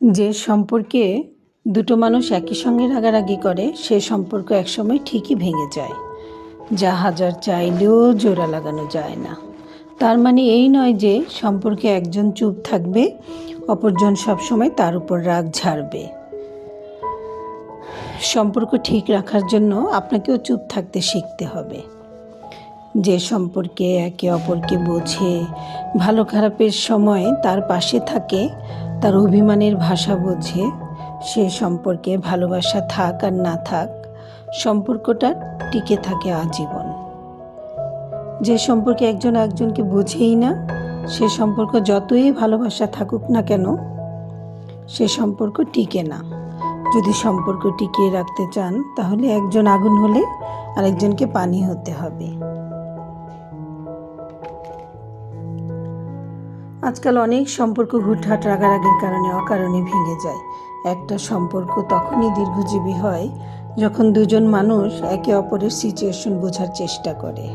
যে সম্পর্কে দুটো মানুষ একই সঙ্গে রাগারাগি করে, সে সম্পর্ক একসময় ঠিকই ভেঙে যায়। যা হাজার চাইলেও জোড়া লাগানো যায় না। তার মানে এই নয় যে সম্পর্কে একজন চুপ থাকবে, অপরজন সবসময় তার উপর রাগ ঝাড়বে। সম্পর্ক ঠিক রাখার জন্য আপনাকেও চুপ থাকতে শিখতে হবে। যে সম্পর্কে একে অপরকে বোঝে, ভালো খারাপের সময় তার পাশে থাকে, তার অভিমানের ভাষা বোঝে, সে সম্পর্কে ভালোবাসা থাক আর না থাক, সম্পর্কটা টিকে থাকে আজীবন। যে সম্পর্কে একজন একজনকে বোঝেই না, সে সম্পর্ক যতই ভালোবাসা থাকুক না কেন, সে সম্পর্ক টিকে না। যদি সম্পর্ক টিকিয়ে রাখতে চান, তাহলে একজন আগুন হলে আরেকজনকে পানি হতে হবে। আজকাল অনেক সম্পর্ক হুটহাট রাগারাগির কারণে অকারণে ভেঙে যায়। একটা সম্পর্ক তখনই দীর্ঘজীবী হয় যখন দুজন মানুষ একে অপরের সিচুয়েশন বোঝার চেষ্টা করে।